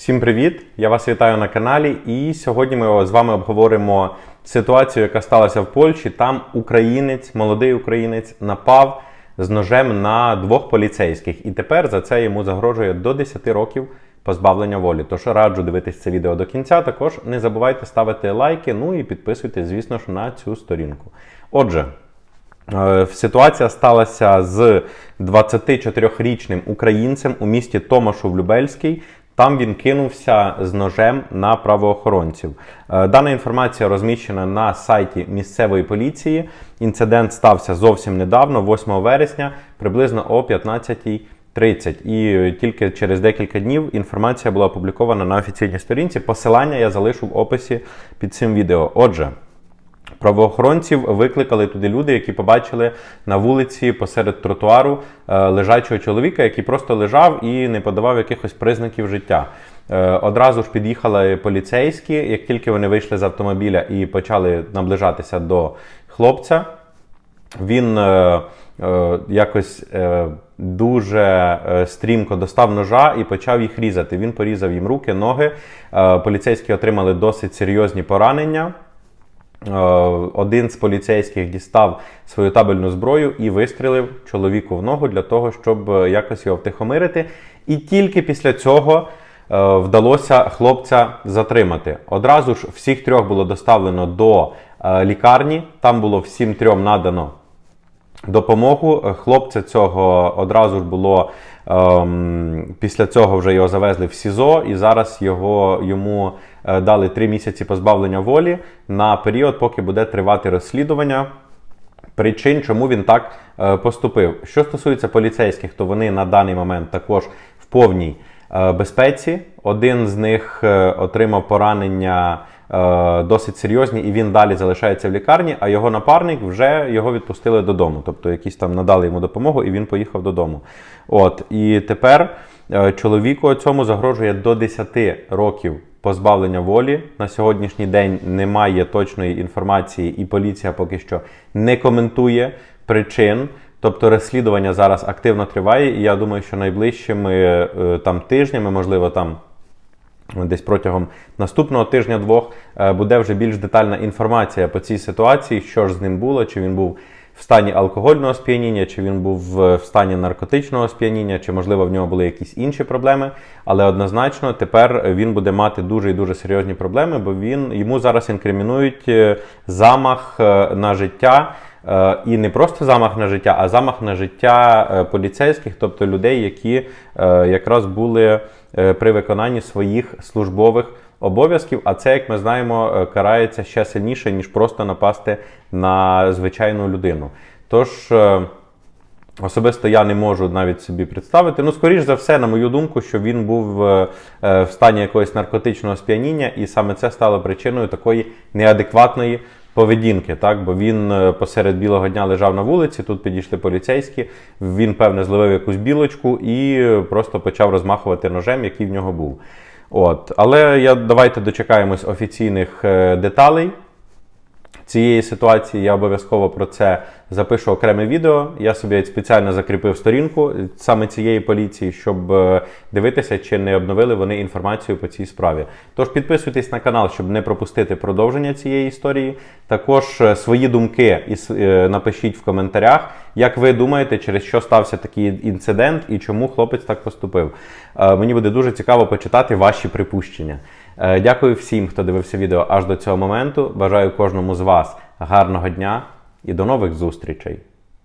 Всім привіт! Я вас вітаю на каналі. І сьогодні ми з вами обговоримо ситуацію, яка сталася в Польщі. Там українець, молодий українець, напав з ножем на двох поліцейських, і тепер за це йому загрожує до 10 років позбавлення волі. Тож раджу дивитись це відео до кінця. Також не забувайте ставити лайки, ну і підписуйтесь, звісно ж, на цю сторінку. Отже. Е, Ситуація сталася з 24-річним українцем у місті Томашов Любельський. Там він кинувся з ножем на правоохоронців. Е, Дана інформація розміщена на сайті місцевої поліції. Інцидент стався зовсім недавно, 8 вересня, приблизно о 15.30. І тільки через декілька днів інформація була опублікована на офіційній сторінці. Посилання я залишу в описі під цим відео. Отже. Правоохоронців викликали туди люди, які побачили на вулиці посеред тротуару е, лежачого чоловіка, який просто лежав і не подавав якихось признаків життя. Е, Одразу ж під'їхали поліцейські, як тільки вони вийшли з автомобіля і почали наближатися до хлопця. Він е, е, якось е, дуже е, стрімко достав ножа і почав їх різати. Він порізав їм руки, ноги. Е, поліцейські отримали досить серйозні поранення. Е, Один з поліцейських дістав свою табельну зброю і вистрілив чоловіку в ногу для того, щоб е, якось його втихомирити. І тільки після цього е, вдалося хлопця затримати. Одразу ж всіх трьох було доставлено до лікарні. Там було всім трьом надано допомогу. Е, Хлопця цього одразу ж було ем, після цього вже його завезли в СІЗО, і зараз його йому е, дали три місяці позбавлення волі на період, поки буде тривати розслідування. Причин, чому він так е, поступив. Що стосується поліцейських, то вони на даний момент також в повній безпеці. Один з них отримав поранення досить серйозні, і він далі залишається в лікарні, а його напарник вже його відпустили додому. Тобто якісь там надали йому допомогу, і він поїхав додому. От і тепер е, чоловіку цьому загрожує до 10 років позбавлення волі. На сьогоднішній день немає точної інформації, і поліція поки що не коментує причин. Тобто розслідування зараз активно триває, і я думаю, що найближчими е, там тижнями, можливо, там десь протягом наступного тижня-двох е, буде вже більш детальна інформація по цій ситуації, що ж з ним було, чи він був в стані алкогольного сп'яніння, чи він був в стані наркотичного сп'яніння, чи можливо в нього були якісь інші проблеми. Але однозначно тепер він буде мати дуже і дуже серйозні проблеми, бо він йому зараз інкримінують е, замах е, на життя. Е, І не просто замах на життя, а замах на життя поліцейських, тобто людей, які якраз були при виконанні своїх службових обов'язків. А це, як ми знаємо, е, карається ще сильніше, ніж просто напасти на звичайну людину. Тож. е, Особисто я не можу навіть собі представити. Ну, скоріш за все, на мою думку, що він був е, в стані якогось наркотичного сп'яніння, і саме це стало причиною такої неадекватної поведінки. Так? Бо він посеред білого дня лежав на вулиці, тут підійшли поліцейські, він, певне, зловив якусь білочку і просто почав розмахувати ножем, який в нього був. От. Але я, давайте дочекаємось офіційних е, деталей цієї ситуації я обов'язково про це запишу окреме відео. Я собі спеціально закріпив сторінку саме цієї поліції, щоб е, дивитися, чи не обновили вони інформацію по цій справі. Тож підписуйтесь на канал, щоб не пропустити продовження цієї історії. Також е, свої думки і е, напишіть в коментарях, як ви думаєте, через що стався такий інцидент і чому хлопець так поступив. Мені буде дуже цікаво почитати ваші припущення. Е, Дякую всім, хто дивився відео аж до цього моменту. Бажаю кожному з вас гарного дня і до нових зустрічей!